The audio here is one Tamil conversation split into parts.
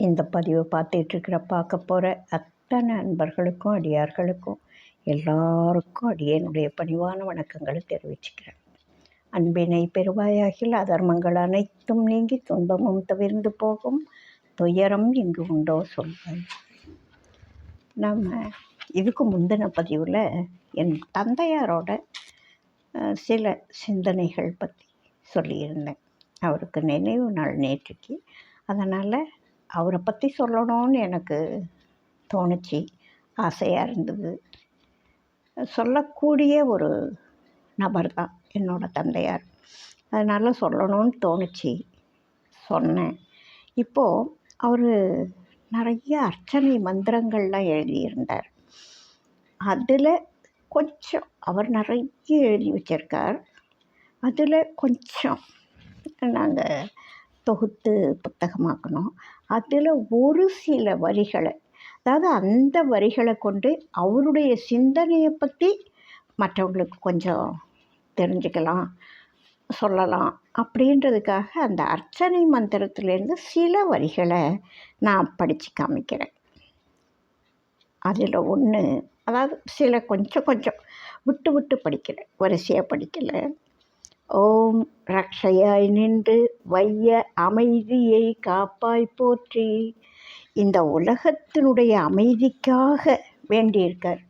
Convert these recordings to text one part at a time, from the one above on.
இந்த பதிவை பார்த்துட்ருக்கிற பார்க்க போகிற அத்தனை அன்பர்களுக்கும் அடியார்களுக்கும் எல்லாருக்கும் அடியனுடைய பணிவான வணக்கங்களை தெரிவிச்சுக்கிறேன். அன்பினை பெருவாயாகில் அதர்மங்கள் அனைத்தும் நீங்கி துன்பமும் தவிர்ந்து போகும். துயரம் இங்கு உண்டோ சொல்வாய். நம்ம இதுக்கு முந்தின பதிவில் என் தந்தையாரோட சில சிந்தனைகள் பற்றி சொல்லியிருந்தேன். அவருக்கு நினைவு நாள் நேற்றுக்கு. அதனால் அவரை பற்றி சொல்லணும்னு எனக்கு தோணுச்சு. ஆசையாக இருந்தது. சொல்லக்கூடிய ஒரு நபர் தான் என்னோடய தந்தையார். அதனால் சொல்லணும்னு தோணுச்சு. சொன்னேன். இப்போது அவர் நிறைய அர்ச்சனை மந்திரங்கள்லாம் எழுதியிருந்தார். அதில் கொஞ்சம் அவர் நிறைய எழுதி வச்சிருக்கார். அதில் கொஞ்சம் நாங்கள் தொகுத்து புத்தகமாக்கணும். அதில் ஒரு சில வரிகளை அதாவது அந்த வரிகளை கொண்டு அவருடைய சிந்தனையை பற்றி மற்றவங்களுக்கு கொஞ்சம் தெரிஞ்சுக்கலாம் சொல்லலாம் அப்படின்றதுக்காக அந்த அர்ச்சனை மந்திரத்திலேருந்து சில வரிகளை நான் படித்து காமிக்கிறேன். அதில் ஒன்று அதாவது சில கொஞ்சம் கொஞ்சம் விட்டு விட்டு படிக்கலை வரிசையாக படிக்கலை. ஓம் ரக்ஷையாய் நின்று வைய அமைதியை காப்பாய் போற்றி. இந்த உலகத்தினுடைய அமைதிக்காக வேண்டியிருக்கார்.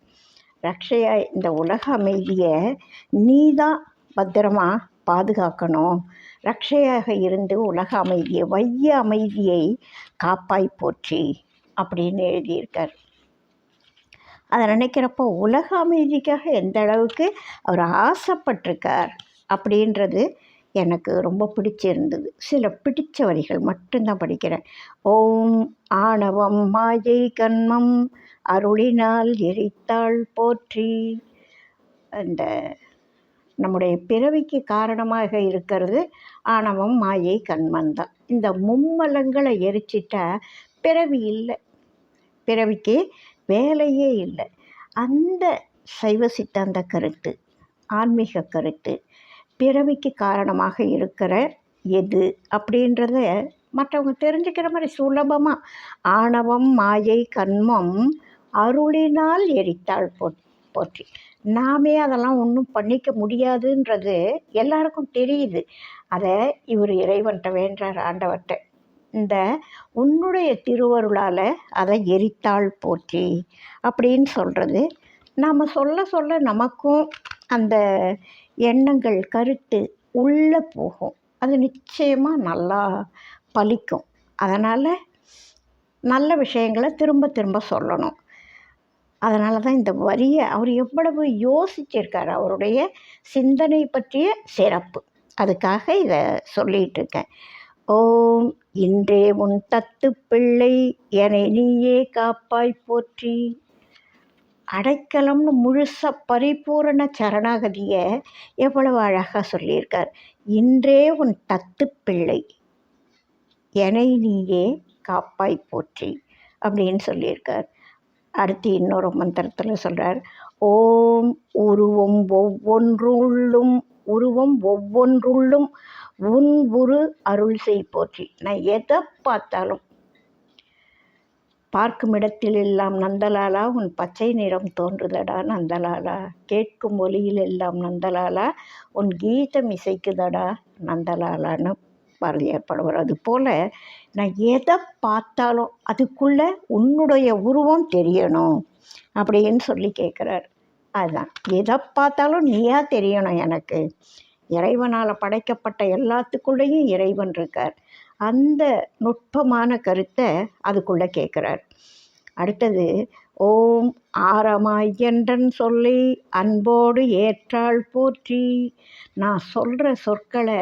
ரக்ஷையாய் இந்த உலக அமைதியை நீ தான் பத்திரமா பாதுகாக்கணும். ரக்ஷையாக இருந்து உலக அமைதியை வைய அமைதியை காப்பாய் போற்றி அப்படின்னு எழுதியிருக்கார். அதை நினைக்கிறப்போ உலக அமைதிக்காக எந்த அளவுக்கு அவர் ஆசைப்பட்டிருக்கார்? அப்படின்றது எனக்கு ரொம்ப பிடிச்சிருந்தது. சில பிடிச்ச வரிகள் மட்டும்தான் படிக்கிறேன். ஓம் ஆணவம் மாயை கண்மம் அருளினால் எரித்தாள் போற்றி. அந்த நம்முடைய பிறவிக்கு காரணமாக இருக்கிறது ஆணவம் மாயை கண்மன் தான். இந்த மும்மலங்களை எரிச்சிட்டா பிறவி இல்லை. பிறவிக்கு வேலையே இல்லை. அந்த சைவ சித்தாந்த கருத்து ஆன்மீக கருத்து பிறவிக்கு காரணமாக இருக்கிற எது அப்படின்றத மற்றவங்க தெரிஞ்சுக்கிற மாதிரி சுலபமாக ஆணவம் மாயை கண்மம் அருளினால் எரித்தாள் போ போற்றி. நாமே அதெல்லாம் ஒன்றும் பண்ணிக்க முடியாதுன்றது எல்லாருக்கும் தெரியுது. அதை இவர் இறைவன்கிட்ட வேண்டார் ஆண்டவர்கிட்ட இந்த உன்னுடைய திருவருளால் அதை எரித்தாள் போற்றி அப்படின்னு சொல்கிறது நாம் சொல்ல சொல்ல நமக்கும் அந்த எண்ணங்கள் கருத்து உள்ளே போகும். அது நிச்சயமாக நல்லா பலிக்கும். அதனால் நல்ல விஷயங்களை திரும்ப திரும்ப சொல்லணும். அதனால தான் இந்த வரியை அவர் எவ்வளவு யோசிச்சிருக்கார். அவருடைய சிந்தனை பற்றிய சிறப்பு. அதுக்காக இதை சொல்லிகிட்டு இருக்கேன். ஓம் இன்றே உன் தத்து பிள்ளை என்னை நீயே காப்பாய் போற்றி. அடைக்கலம்னு முழுச பரிபூரண சரணாகதியை எவ்வளவு அழகாக சொல்லியிருக்கார். இன்றே உன் தத்து பிள்ளை. என்னை நீயே காப்பாய் போற்றி அப்படின்னு சொல்லியிருக்கார். அடுத்து இன்னொரு மந்திரத்தில் சொல்கிறார் ஓம் உருவம் ஒவ்வொன்றுள்ளும் உருவம் ஒவ்வொன்றுள்ளும் உன் உரு அருள் செய் போற்றி. நான் எதை பார்த்தாலும் பார்க்கும் இடத்தில் எல்லாம் நந்தலாலா உன் பச்சை நிறம் தோன்றுதடா நந்தலாலா? கேட்கும் ஒலியில் எல்லாம் நந்தலாலா? உன் கீதம் இசைக்குதடா நந்தலாலான்னு பாரதியார் பாடுவார் அது போல் நான் எதை பார்த்தாலும் அதுக்குள்ளே உன்னுடைய உருவம் தெரியணும் அப்படின்னு சொல்லி கேட்குறார். அதுதான் எதை பார்த்தாலும் நீயா தெரியணும் எனக்கு. இறைவனால் படைக்கப்பட்ட எல்லாத்துக்குள்ளேயும் இறைவன் இருக்கார். அந்த நுட்பமான கருத்தை அதுக்குள்ளே கேட்குறார் அடுத்தது ஓம் ஆரமாயன்றன் சொல்லி அன்போடு ஏற்றாள் போற்றி. நான் சொல்கிற சொற்களை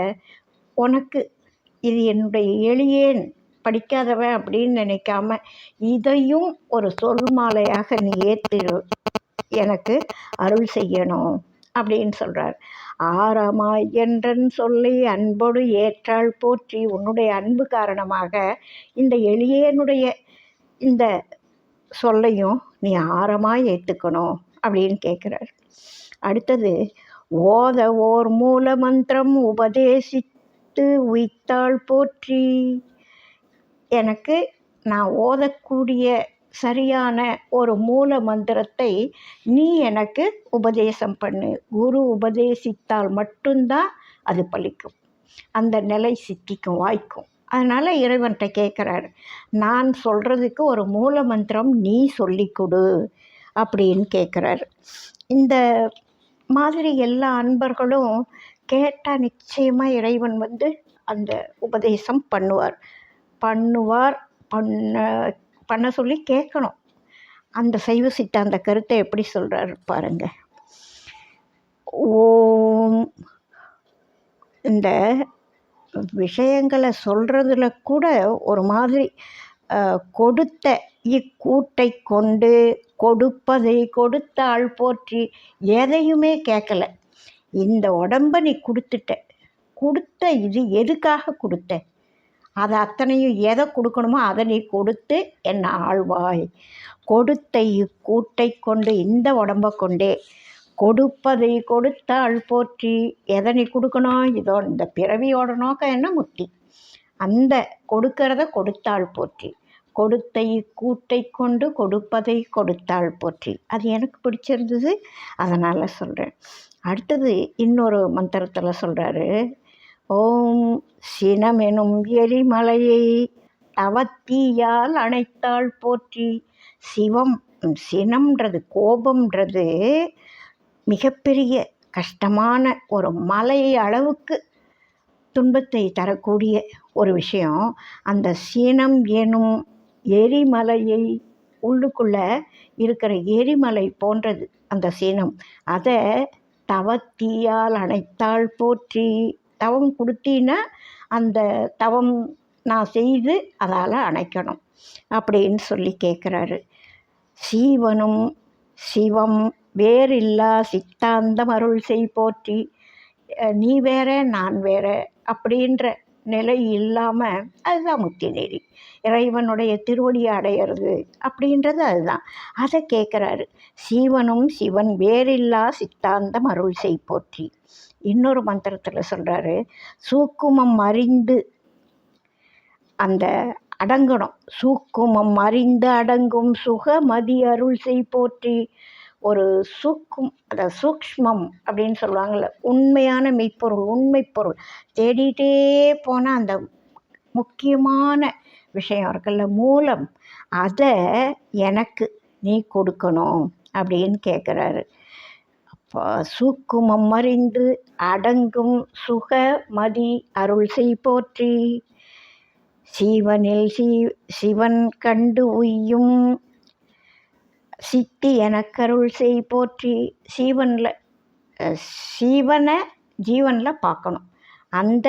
உனக்கு இது என்னுடைய எளியேன் படிக்காதவன் அப்படின்னு நினைக்காம இதையும் ஒரு சொல் மாலையாக நீ ஏற்று எனக்கு அருள் செய்யணும் அப்படின்னு சொல்கிறார் ஆறாமாய் என்றன் சொல்லி அன்போடு ஏற்றாள் போற்றி உன்னுடைய அன்பு காரணமாக இந்த எளியனுடைய இந்த சொல்லையும் நீ ஆரமாக ஏற்றுக்கணும் அப்படின்னு கேட்குறார் அடுத்தது ஓத ஓர் மூல மந்திரம் உபதேசித்து உய்த்தாள் போற்றி. எனக்கு நான் ஓதக்கூடிய சரியான ஒரு மூல மந்திரத்தை நீ எனக்கு உபதேசம் பண்ணு. குரு உபதேசித்தால் மட்டும்தான் அது பலிக்கும் அந்த நிலை சித்திக்கும் வாய்க்கும். அதனால் இறைவன்கிட்ட கேட்குறாரு நான் சொல்கிறதுக்கு ஒரு மூல மந்திரம் நீ சொல்லி கொடு அப்படின்னு கேட்குறாரு இந்த மாதிரி எல்லா அன்பர்களும் கேட்டால் நிச்சயமாக இறைவன் வந்து அந்த உபதேசம் பண்ணுவார். பண்ணுவார் பண்ண பண்ண சொல்லி கேட்கணும். அந்த சைவ சித்தாந்த கருத்தை எப்படி சொல்கிறாரு பாருங்க. ஓம். இந்த விஷயங்களை சொல்கிறதுல கூட ஒரு மாதிரி கொடுத்த இக்கூட்டை கொண்டு கொடுப்பதை கொடுத்த ஆள் போற்றி எதையுமே கேட்கல. இந்த உடம்ப நீ கொடுத்துட்ட. கொடுத்த இது எதுக்காக கொடுத்த? அதை அத்தனையும் எதை கொடுக்கணுமோ அதை நீ கொடுத்து என்ன ஆழ்வாய் கொடுத்த இக்கூட்டை கொண்டு இந்த உடம்ப கொண்டே. கொடுப்பதை கொடுத்தாள் போற்றி. எதை நீ கொடுக்கணும்? இதோ இந்த பிறவியோட நோக்கம் என்ன? முக்தி அந்த கொடுக்கறத கொடுத்தாள் போற்றி. கொடுத்த இக்கூட்டை கொண்டு கொடுப்பதை கொடுத்தாள் போற்றி. அது எனக்கு பிடிச்சிருந்தது. அதனால் சொல்கிறேன் அடுத்தது இன்னொரு மந்திரத்தில் சொல்கிறாரு ஓம் சினமெனும் எரிமலையை தவத்தீயால் அணைத்தாள் போற்றி. சிவம் சினம்ன்றது கோபம்ன்றது மிகப்பெரிய கஷ்டமான ஒரு மலை அளவுக்கு துன்பத்தை தரக்கூடிய ஒரு விஷயம். அந்த சீனம் எனும் எரிமலையை உள்ளுக்குள்ளே இருக்கிற எரிமலை போன்றது அந்த சீனம். அதை தவத்தீயால் அணைத்தாள் போற்றி. தவம் கொடுத்தீன்னா அந்த தவம் நான் செய்து அதால் அணைக்கணும் அப்படின்னு சொல்லி கேட்குறாரு சீவனும் சிவம் வேறில்லா சித்தாந்தம் அருள் செய் போற்றி. நீ வேற நான் வேற அப்படின்ற நிலை இல்லாமல் அதுதான் முத்தி நெறி இறைவனுடைய திருவடியை அடையிறது அப்படின்றது அதுதான். அதை கேட்குறாரு சீவனும் சிவன் வேறில்லா சித்தாந்தம் அருள் செய் போற்றி. இன்னொரு மந்திரத்தில் சொல்கிறாரு சூக்குமம் அறிந்து அந்த அடங்கணும். சூக்குமம் அறிந்து அடங்கும் சுகமதி அருள் செய் போற்றி. ஒரு சூக்கும் அந்த சூக்ஷ்மம் அப்படின்னு சொல்லுவாங்கள்ல உண்மையான மெய்ப்பொருள் உண்மை பொருள் தேடிட்டே போனால் அந்த முக்கியமான விஷயம் இருக்குல்ல மூலம். அதை எனக்கு நீ கொடுக்கணும் அப்படின்னு கேட்குறாரு சூக்குமம் அறிந்து அடங்கும் சுக மதி அருள் செய் போற்றி. சீவனில் சீ சிவன் கண்டு உய்யும் சித்தி எனக்கருள் செய் போற்றி. சீவனில் சீவனை ஜீவனில் பார்க்கணும். அந்த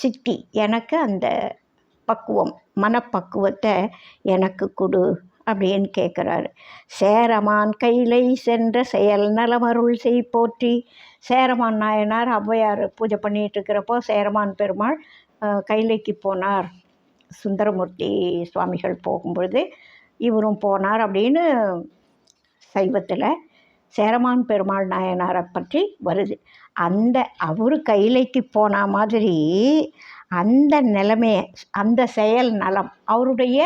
சித்தி எனக்கு அந்த பக்குவம் மனப்பக்குவத்தை எனக்கு கொடு. அப்படின்னு கேட்குறாரு சேரமான் கையிலை சென்ற செயல் நலமருள் செய் போற்றி. சேரமான் நாயனார் ஔவையார் பூஜை பண்ணிகிட்டு இருக்கிறப்போ சேரமான் பெருமாள் கைலைக்கு போனார். சுந்தரமூர்த்தி சுவாமிகள் போகும்பொழுது இவரும் போனார் அப்படின்னு சைவத்தில் சேரமான் பெருமாள் நாயனாரை பற்றி வருது. அந்த அவர் கைலைக்கு போன மாதிரி அந்த நிலைமையை அந்த செயல் நலம் அவருடைய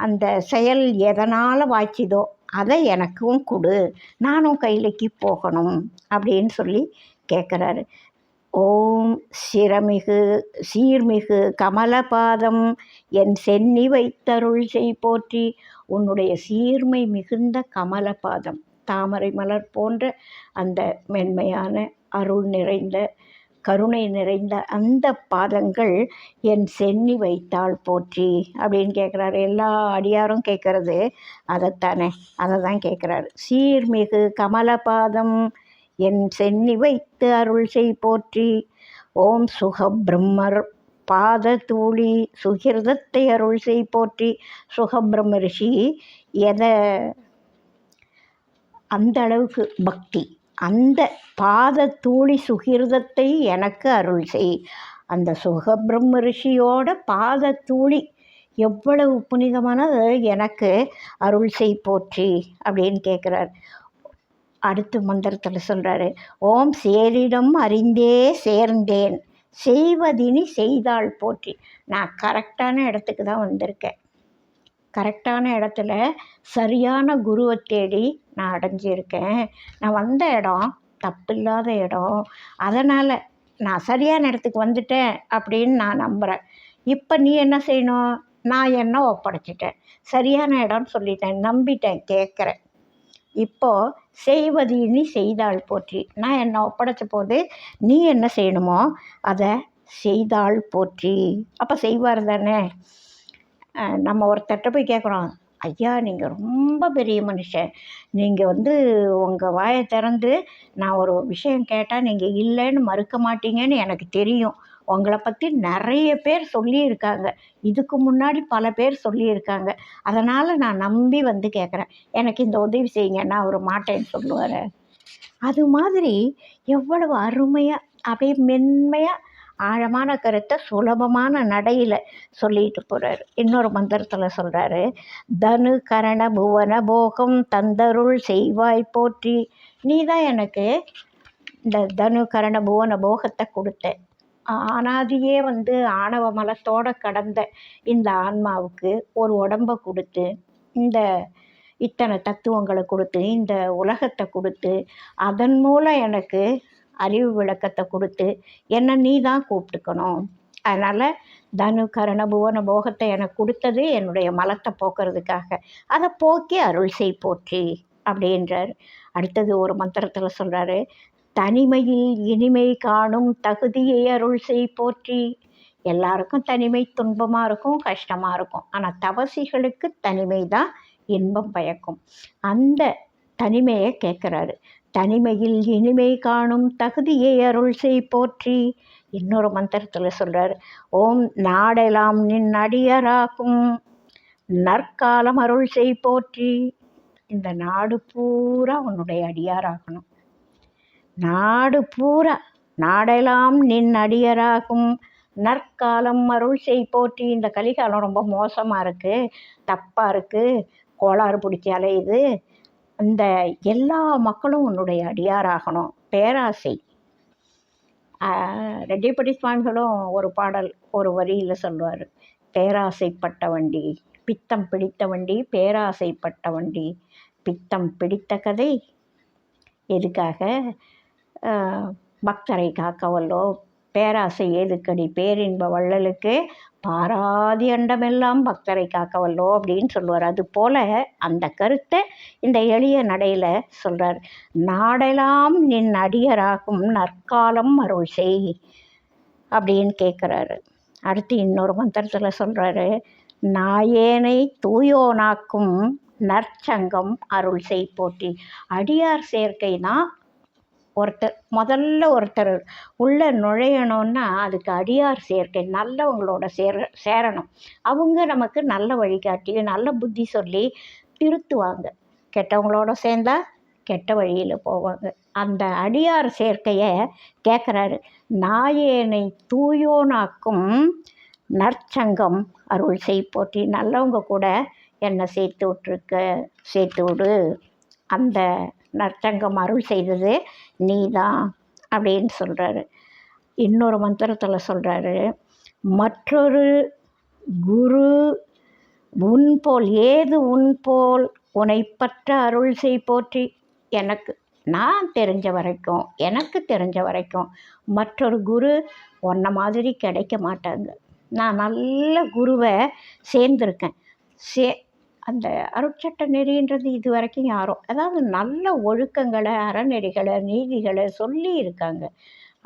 அந்த செயல் எதனால் வாய்ச்சிதோ அதை எனக்கும் கொடு. நானும் கையிலைக்கு போகணும் அப்படின்னு சொல்லி கேட்குறாரு ஓம் சிரமிகு சீர்மிகு கமலபாதம் என் சென்னி வைத்தருள் செய் போற்றி. உன்னுடைய சீர்மை மிகுந்த கமலபாதம் தாமரை மலர் போன்ற அந்த மென்மையான அருள் நிறைந்த கருணை நிறைந்த அந்த பாதங்கள் என் சென்னி வைத்தாள் போற்றி அப்படின்னு கேட்குறாரு எல்லா அடியாரும் கேட்குறது அதைத்தானே அதை தான் கேட்குறாரு சீர்மிகு கமலபாதம் என் சென்னி வைத்து அருள் செய் போற்றி. ஓம் சுக பிரம்மர் பாத தூளி சுகிர்தத்தை அருள் செய் போற்றி. சுகபிரம்ம ரிஷி எதை அந்த அளவுக்கு பக்தி. அந்த பாத தூளி சுகிர்தத்தை எனக்கு அருள் செய். அந்த சுகபிரம்ம ரிஷியோட பாத தூளி எவ்வளவு புனிதமானது எனக்கு அருள் செய் போற்றி அப்படின்னு கேட்குறார் அடுத்து மந்திரத்தில் சொல்கிறாரு ஓம் சேரிடம் அறிந்தே சேர்ந்தேன். செய்வதினி செய்தாள் போற்றி. நான் கரெக்டான இடத்துக்கு தான் வந்திருக்கேன். கரெக்டான இடத்துல சரியான குருவை தேடி நான் அடைஞ்சிருக்கேன். நான் வந்த இடம் தப்பில்லாத இடம். அதனால் நான் சரியான இடத்துக்கு வந்துட்டேன் அப்படின்னு நான் நம்புகிறேன் இப்போ நீ என்ன செய்யணும்? நான் என்ன ஒப்படைச்சிட்டேன்? சரியான இடம்னு சொல்லிட்டேன். நம்பிட்டேன் கேட்குறேன். இப்போது செய்வது இனி செய்தாள் போற்றி. நான் என்ன ஒப்படைச்ச போது நீ என்ன செய்யணுமோ அதை செய்தாள் போற்றி. அப்போ செய்வார் தானே? நம்ம ஒருத்தர்கிட்ட போய் கேட்குறோம் ஐயா நீங்கள் ரொம்ப பெரிய மனுஷன். நீங்கள் வந்து உங்கள் வாயை திறந்து நான் ஒரு விஷயம் கேட்டால் நீங்கள் இல்லைன்னு மறுக்க மாட்டீங்கன்னு எனக்கு தெரியும். உங்களை பற்றி நிறைய பேர் சொல்லியிருக்காங்க. இதுக்கு முன்னாடி பல பேர் சொல்லியிருக்காங்க. அதனால் நான் நம்பி வந்து கேட்குறேன் எனக்கு இந்த உதவி செய்யுங்க. நான் ஒரு மாட்டேன்னு சொல்லுவார். அது மாதிரி எவ்வளவு அருமையாக அப்படியே மென்மையாக ஆழமான கருத்தை சுலபமான நடையில் சொல்லிட்டு போகிறாரு இன்னொரு மந்திரத்தில் சொல்கிறாரு தனு கரண புவன போகம் தந்தருள் செய்வாய் போற்றி. நீ தான் எனக்கு இந்த தனு கரண புவன போகத்தை கொடுத்த. ஆனாதியே வந்து ஆணவ மலத்தோட கடந்த இந்த ஆன்மாவுக்கு ஒரு உடம்பை கொடுத்து இந்த இத்தனை தத்துவங்களை கொடுத்து இந்த உலகத்தை கொடுத்து அதன் மூலம் எனக்கு அறிவு விளக்கத்தை கொடுத்து என்னை நீ தான் கூப்பிட்டுக்கணும். அதனால் தனு கரண புவன போகத்தை எனக்கு கொடுத்தது என்னுடைய மலத்தை போக்குறதுக்காக. அதை போக்கி அருள் செய் போற்றி அப்படின்றார். அடுத்தது ஒரு மந்திரத்தில் சொல்கிறாரு தனிமையில் இனிமை காணும் தகுதியை அருள் செய் போற்றி. எல்லாருக்கும் தனிமை துன்பமாக இருக்கும் கஷ்டமாக இருக்கும். ஆனால் தவசிகளுக்கு தனிமை தான் இன்பம் பயக்கும். அந்த தனிமையை கேட்குறாரு தனிமையில் இனிமை காணும் தகுதியை அருள் செய் போற்றி. இன்னொரு மந்திரத்தில் சொல்கிறார் ஓம் நாடெல்லாம் நின் அடியராகும். நற்காலம் அருள் செய் போற்றி. இந்த நாடு பூரா உன்னுடைய அடியாராகணும். நாடு பூரா நாடெல்லாம் நின் அடியராகும். நற்காலம் அருள் செய் போற்றி. இந்த கலிகாலம் ரொம்ப மோசமாக இருக்குது தப்பாக இருக்குது கோளாறு பிடிச்சி அலையுது இந்த எல்லா மக்களும் உன்னுடைய அடியாராகணும். பேராசை. ஆஹ் ரெட்டிப்பட்டி சுவாமிகளும் ஒரு பாடல் ஒரு வரியில் சொல்லுவார். பேராசைப்பட்ட வண்டி பித்தம் பிடித்த வண்டி பேராசைப்பட்ட வண்டி பித்தம் பிடித்த கதை. எதுக்காக? பக்தரை காக்கவல்லோ பேராசை ஏதுக்கடி? பேரின்ப வள்ளலுக்கு பாராதி அண்டமெல்லாம் பக்தரை காக்கவல்லோ அப்படின்னு சொல்லுவார். அது போல் அந்த கருத்தை இந்த எளிய நடையில் சொல்கிறார் நாடெல்லாம் நின் அடியராகும் நற்காலம் அருள் செய் அப்படின்னு கேட்குறாரு அடுத்து இன்னொரு மந்திரத்தில் சொல்கிறாரு நாயேனை தூயோனாக்கும் நற்சங்கம் அருள் செய் போற்றி. அடியார் சேர்க்கை தான் ஒருத்தர் முதல்ல ஒருத்தர் உள்ளே நுழையணும்னா அதுக்கு அடியார் சேர்க்கை நல்லவங்களோட சேர சேரணும். அவங்க நமக்கு நல்ல வழிகாட்டி நல்ல புத்தி சொல்லி திருத்துவாங்க. கெட்டவங்களோட சேர்ந்தால் கெட்ட வழியில் போவாங்க. அந்த அடியார் சேர்க்கையை கேட்குறாரு நாயேனை தூயோனாக்கும் நற்சங்கம் அருள் செய் போற்றி. நல்லவங்க கூட என்னை சேர்த்து விட்ருக்க சேர்த்து விடு. அந்த நற்சங்கம் அருள் செய்தது நீ தான் அப்படின்னு சொல்கிறாரு இன்னொரு மந்திரத்தில் சொல்கிறாரு மற்றொரு குரு உன் போல் ஏது உன் போல் உன்னை பற்ற அருள் செய் போற்றி. எனக்கு நான் தெரிஞ்ச வரைக்கும் எனக்கு தெரிஞ்ச வரைக்கும் மற்றொரு குரு உன்ன மாதிரி கிடைக்க மாட்டாங்க. நான் நல்ல குருவை சேர்ந்துருக்கேன். சே அந்த அருட்சட்ட நெறின்றது இது வரைக்கும் யாரும் அதாவது நல்ல ஒழுக்கங்களை அறநெறிகளை நீதிகளை சொல்லி இருக்காங்க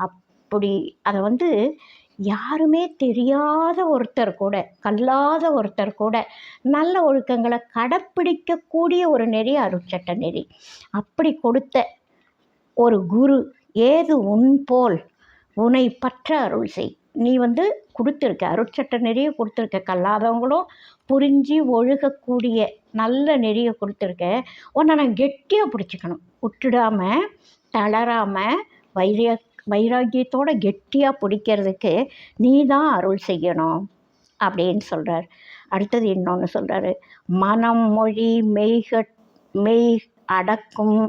அப்படி அதை வந்து யாருமே தெரியாத ஒருத்தர் கூட கல்லாத ஒருத்தர் கூட நல்ல ஒழுக்கங்களை கடைப்பிடிக்கக்கூடிய ஒரு நெறி அருட்சட்ட நெறி. அப்படி கொடுத்த ஒரு குரு ஏது உன் போல் உனை பற்ற அருள் செய். நீ வந்து கொடுத்துருக்க அருட்சட்ட நெறியை கொடுத்துருக்க கல்லாதவங்களும் புரிஞ்சு ஒழுகக்கூடிய நல்ல நெறியை கொடுத்துருக்க. உன்னை நான் கெட்டியாக பிடிச்சிக்கணும். விட்டுடாமல் தளராமல் வைரிய வைராக்கியத்தோட கெட்டியாக பிடிக்கிறதுக்கு நீ தான் அருள் செய்யணும் அப்படின்னு சொல்கிறார் அடுத்தது இன்னொன்று சொல்கிறாரு மனம் மொழி மெய்க மெய் அடக்கும்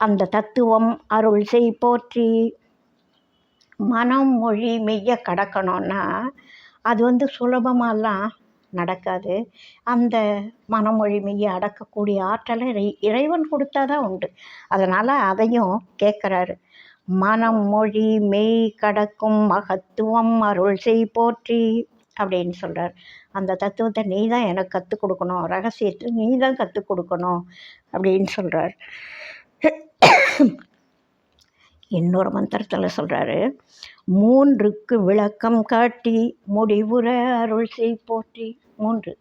அந்த தத்துவம் அருள் செய் போற்றி. மனம் மொழி மெய்யை கடக்கணும்னா அது வந்து சுலபமாகலாம் நடக்காது. அந்த மனமொழி மெய்யை அடக்கக்கூடிய ஆற்றலை இறை இறைவன் கொடுத்தா தான் உண்டு. அதனால் அதையும் கேட்குறாரு மனம் மொழி மெய் கடக்கும் மகத்துவம் அருள் செய் போற்றி அப்படின்னு சொல்கிறார் அந்த தத்துவத்தை நீ தான் எனக்கு கற்றுக் கொடுக்கணும். ரகசியத்தை நீ தான் கற்றுக் கொடுக்கணும் அப்படின்னு சொல்கிறார் இன்னொரு மந்திரத்தில் சொல்கிறாரு மூன்றுக்கு விளக்கம் காட்டி முடிவுற அருள் செய் போற்றி. மூன்று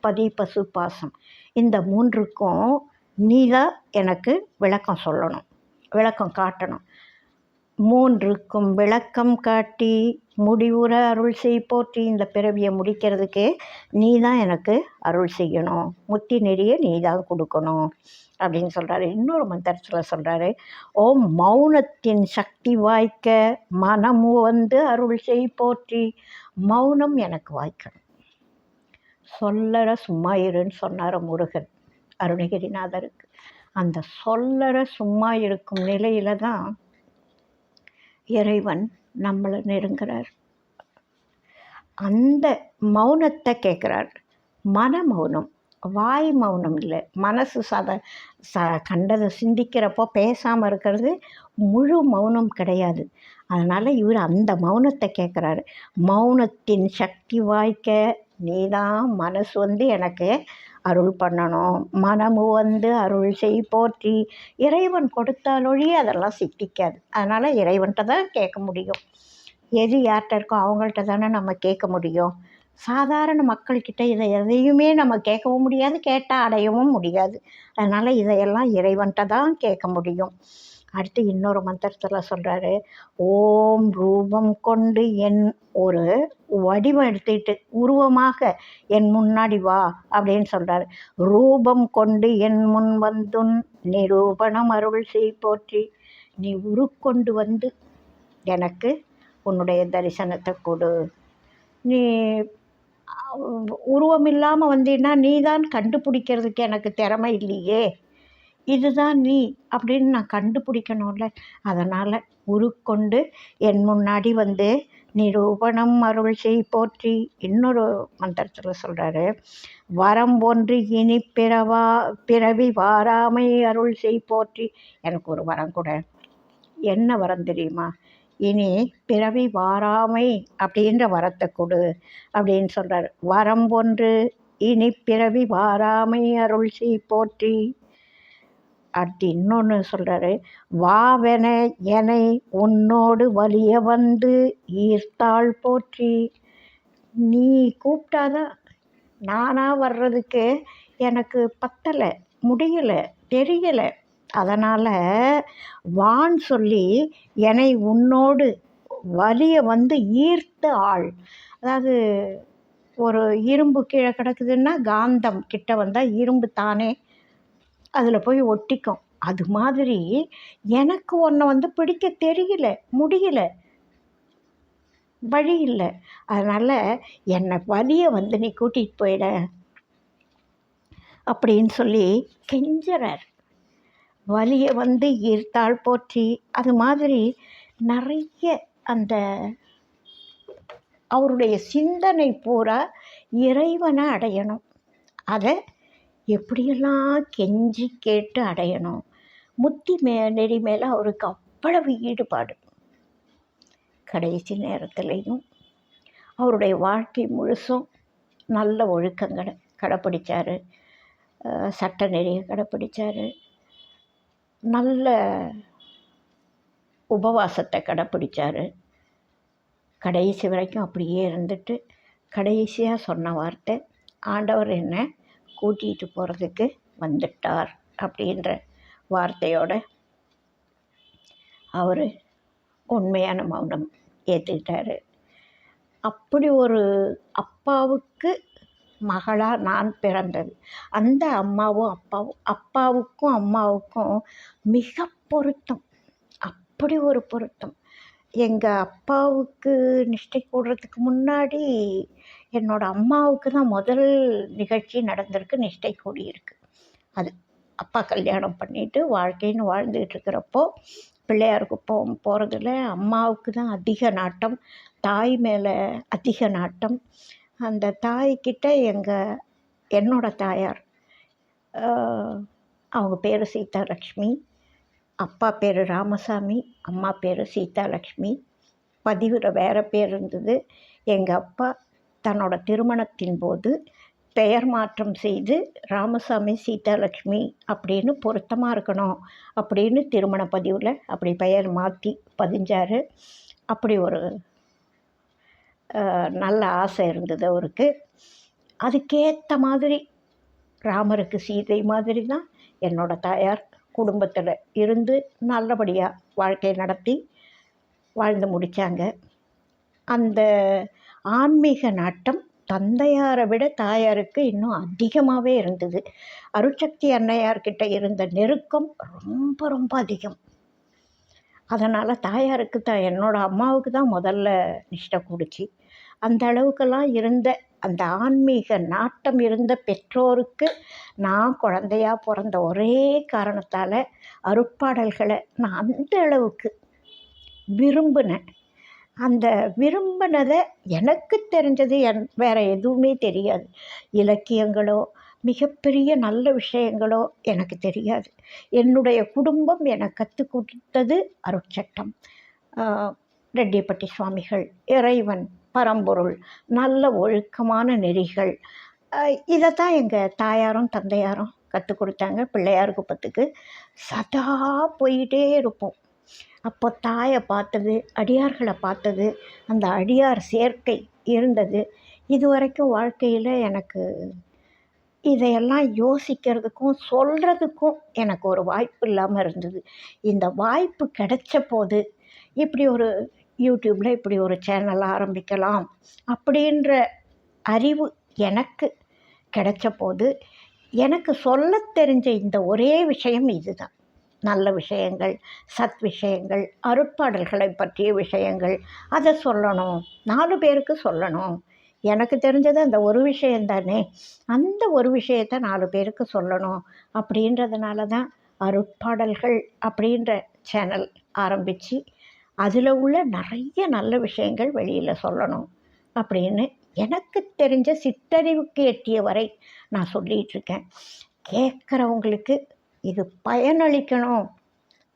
பதி பசு பாசம். இந்த மூன்றுக்கும் நீ தான் எனக்கு விளக்கம் சொல்லணும் விளக்கம் காட்டணும். மூன்றுக்கும் விளக்கம் காட்டி முடிவுற அருள் செய் போற்றி. இந்த பிறவியை முடிக்கிறதுக்கு நீ தான் எனக்கு அருள் செய்யணும். முத்தி நெறிய நீ தான் கொடுக்கணும் அப்படின்னு சொல்கிறாரு இன்னொரு மந்திரத்தில் சொல்கிறாரு ஓம் மௌனத்தின் சக்தி வாய்க்க மனமு வந்து அருள் செய் போற்றி. மௌனம் எனக்கு வாய்க்கணும். சொல்லற சும்மா இருன்னு சொன்னார் முருகன் அருணகிரிநாதருக்கு. அந்த சொல்லற சும்மா இருக்கும் நிலையில தான் இறைவன் நம்மளை நெருங்கிறார். அந்த மௌனத்தை கேட்குறார். மன மௌனம் வாய் மௌனம் இல்லை. மனசு சத ச கண்டதை சிந்திக்கிறப்போ பேசாமல் இருக்கிறது முழு மௌனம் கிடையாது. அதனால் இவர் அந்த மௌனத்தை கேட்குறாரு. மௌனத்தின் சக்தி வாய்க்க நீ தான் மனசு வந்து எனக்கு அருள் பண்ணணும். மனமு வந்து அருள் செய் போற்றி. இறைவன் கொடுத்தாலொழி அதெல்லாம் சித்திக்காது. அதனால் இறைவன்கிட்ட தான் கேட்க முடியும். எது யார்கிட்ட இருக்கோ அவங்கள்ட்ட தானே நம்ம கேட்க முடியும். சாதாரண மக்கள்கிட்ட இதை எதையுமே நம்ம கேட்கவும் முடியாது கேட்டால் அடையவும் முடியாது. அதனால் இதையெல்லாம் இறைவன்கிட்ட தான் கேட்க முடியும். அடுத்து இன்னொரு மந்திரத்தில் சொல்கிறாரு ஓம் ரூபம் கொண்டு என் ஒரு வடிவம் எடுத்துக்கிட்டு உருவமாக என் முன்னாடி வா அப்படின்னு சொல்கிறாரு ரூபம் கொண்டு என் முன் வந்துன் நிரூபணம் அருள் செய் போற்றி. நீ உருக்கொண்டு வந்து எனக்கு உன்னுடைய தரிசனத்தை கொடு. நீ உருவம் இல்லாமல் வந்தீன்னா நீ தான் கண்டுபிடிக்கிறதுக்கு எனக்கு திறமை இல்லையே இதுதான் நீ அப்படின்னு நான் கண்டுபிடிக்கணும்ல. அதனால் உருக்கொண்டு என் முன்னாடி வந்து நிரூபணம் அருள் செய் போற்றி. இன்னொரு மந்திரத்தில் சொல்கிறாரு வரம் ஒன்று இனி பிறவா பிறவி வாராமை அருள் செய் போற்றி. எனக்கு ஒரு வரம் கூட. என்ன வரம் தெரியுமா? இனி பிறவி வாராமை அப்படின்ற வரத்தை கொடு அப்படின்னு சொல்கிறார் வரம் ஒன்று இனி பிறவி வாராமை அருள் செய் போற்றி. அடுத்து இன்னொன்று சொல்கிறாரு வாவென எனை உன்னோடு வலிய வந்து ஈர்த்தாள் போற்றி. நீ கூப்பிட்டாதான் நானாக வர்றதுக்கு எனக்கு பத்தலை முடியலை தெரியலை. அதனால் வான் சொல்லி என்னை உன்னோடு வலிய வந்து ஈர்த்த ஆள் அதாவது ஒரு இரும்பு கீழே கிடக்குதுன்னா காந்தம் கிட்ட வந்தால் இரும்பு தானே. அதில் போய் ஒட்டிக்கும். அது மாதிரி எனக்கு ஒன்றை வந்து பிடிக்க தெரியல முடியல. வழி இல்லை. அதனால் என்னை வழியை வந்து நீ கூட்டிகிட்டு போயிட. அப்படின்னு சொல்லி கெஞ்சறார். வலியை வந்து ஈர்த்தாள் போற்றி. அது மாதிரி நிறைய அந்த அவருடைய சிந்தனை பூரா இறைவனை அடையணும். அதை எப்படியெல்லாம் கெஞ்சி கேட்டு அடையணும். முத்தி மே நெறி மேலே அவருக்கு அவ்வளவு ஈடுபாடு. கடைசி நேரத்துலேயும் அவருடைய வாழ்க்கை முழுசும் நல்ல ஒழுக்கங்களை கடைப்பிடிச்சார். சட்ட நெறியை கடைப்பிடிச்சார். நல்ல உபவாசத்தை கடைப்பிடிச்சார். கடைசி வரைக்கும் அப்படியே இருந்துட்டு கடைசியாக சொன்ன வார்த்தை ஆண்டவர் என்ன கூட்டிகிட்டு போகிறதுக்கு வந்துட்டார் அப்படின்ற வார்த்தையோட அவர் உண்மையான மௌனம் ஏற்றுக்கிட்டாரு அப்படி ஒரு அப்பாவுக்கு மகளாக நான் பிறந்தது. அந்த அம்மாவும் அப்பாவும் அப்பாவுக்கும் அம்மாவுக்கும் மிக பொருத்தம். அப்படி ஒரு பொருத்தம். எங்கள் அப்பாவுக்கு நிஷ்டை கூடுறதுக்கு முன்னாடி என்னோடய அம்மாவுக்கு தான் முதல் நிகழ்ச்சி நடந்திருக்கு நிஷ்டை கூடியிருக்கு. அது அப்பா கல்யாணம் பண்ணிவிட்டு வாழ்க்கைன்னு வாழ்ந்துக்கிட்டு இருக்கிறப்போ பிள்ளையாருக்கு போ போகிறதுல அம்மாவுக்கு தான் அதிக நாட்டம் தாய் மேலே அதிக நாட்டம். அந்த தாய்கிட்ட எங்கள் என்னோடய தாயார் அவங்க பேர் சீதாலக்ஷ்மி அப்பா பேர் ராமசாமி அம்மா பேர் சீதாலக்ஷ்மி. பதிவில் வேறு பேர் இருந்தது. எங்கள் அப்பா தன்னோட திருமணத்தின் போது பெயர் மாற்றம் செய்து ராமசாமி சீதாலக்ஷ்மி அப்படின்னு பொருத்தமாக இருக்கணும் அப்படின்னு திருமண பதிவில் அப்படி பெயர் மாற்றி பதிஞ்சார். அப்படி ஒரு நல்ல ஆசை இருந்தது அவருக்கு. அதுக்கேற்ற மாதிரி ராமருக்கு சீதை மாதிரி தான் என்னோடய தாயார் குடும்பத்தில் இருந்து நல்லபடியாக வாழ்க்கை நடத்தி வாழ்ந்து முடித்தாங்க அந்த ஆன்மீக நாட்டம் தந்தையாரை விட தாயாருக்கு இன்னும் அதிகமாகவே இருந்தது. அருட்சக்தி அன்னையார்கிட்ட இருந்த நெருக்கம் ரொம்ப ரொம்ப அதிகம். அதனால் தாயாருக்கு தான் என்னோடய அம்மாவுக்கு தான் முதல்ல நிஷ்டை கூடுச்சு. அந்த அளவுக்கெல்லாம் இருந்த அந்த ஆன்மீக நாட்டம் இருந்த பெற்றோருக்கு நான் குழந்தையா பிறந்த ஒரே காரணத்தால் அருட்பாடல்களை நான் அந்த அளவுக்கு விரும்பினேன். அந்த விரும்பினதை எனக்கு தெரிஞ்சது என் வேறு எதுவுமே தெரியாது. இலக்கியங்களோ மிகப்பெரிய நல்ல விஷயங்களோ எனக்கு தெரியாது. என்னுடைய குடும்பம் எனக்கு கற்றுக் கொடுத்தது அருட்சட்டம். ரெட்டியப்பட்டி சுவாமிகள் இறைவன் பரம்பொருள் நல்ல ஒழுக்கமான நெறிகள். இதைத்தான் எங்கள் தாயாரும் தந்தையாரும் கற்றுக் கொடுத்தாங்க பிள்ளையார் குப்பத்துக்கு. சதா போயிட்டே இருப்போம். அப்போ தாயை பார்த்தது அடியார்களை பார்த்தது அந்த அடியார் சேர்க்கை இருந்தது. இது வரைக்கும் வாழ்க்கையில் எனக்கு இதையெல்லாம் யோசிக்கிறதுக்கும் சொல்கிறதுக்கும் எனக்கு ஒரு வாய்ப்பு இல்லாமல் இருந்தது. இந்த வாய்ப்பு கிடைச்ச போது இப்படி ஒரு யூடியூப்பில் இப்படி ஒரு சேனல் ஆரம்பிக்கலாம் அப்படின்ற அறிவு எனக்கு கிடைச்ச போது எனக்கு சொல்ல தெரிஞ்ச இந்த ஒரே விஷயம் இதுதான். நல்ல விஷயங்கள் சத் விஷயங்கள் அருட்பாடல்களை பற்றிய விஷயங்கள் அதை சொல்லணும் நாலு பேருக்கு சொல்லணும். எனக்கு தெரிஞ்சது அந்த ஒரு விஷயந்தானே அந்த ஒரு விஷயத்தை நாலு பேருக்கு சொல்லணும் அப்படின்றதுனால தான் அருட்பாடல்கள் அப்படின்ற சேனல் ஆரம்பித்து அதில் உள்ள நிறைய நல்ல விஷயங்கள் வெளியில் சொல்லணும் அப்படின்னு எனக்கு தெரிஞ்ச சித்தறிவுக்கு எட்டிய வரை நான் சொல்லிகிட்ருக்கேன் கேட்குறவங்களுக்கு இது பயனளிக்கணும்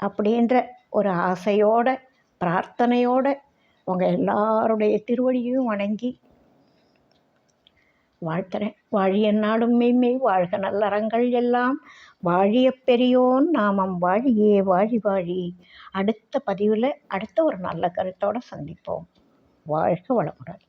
அப்படின்ற ஒரு ஆசையோட பிரார்த்தனையோட உங்கள் எல்லாருடைய திருவடியையும் வணங்கி வாழ்த்துறேன். வாழிய நாடும் மெய்மை வாழ்க நல்லறங்கள் எல்லாம். வாழிய பெரியோன் நாமம் வாழியே வாழி வாழி. அடுத்த பதிவில் அடுத்த ஒரு நல்ல கருத்தோடு சந்திப்போம். வாழ்க வளமுடன்.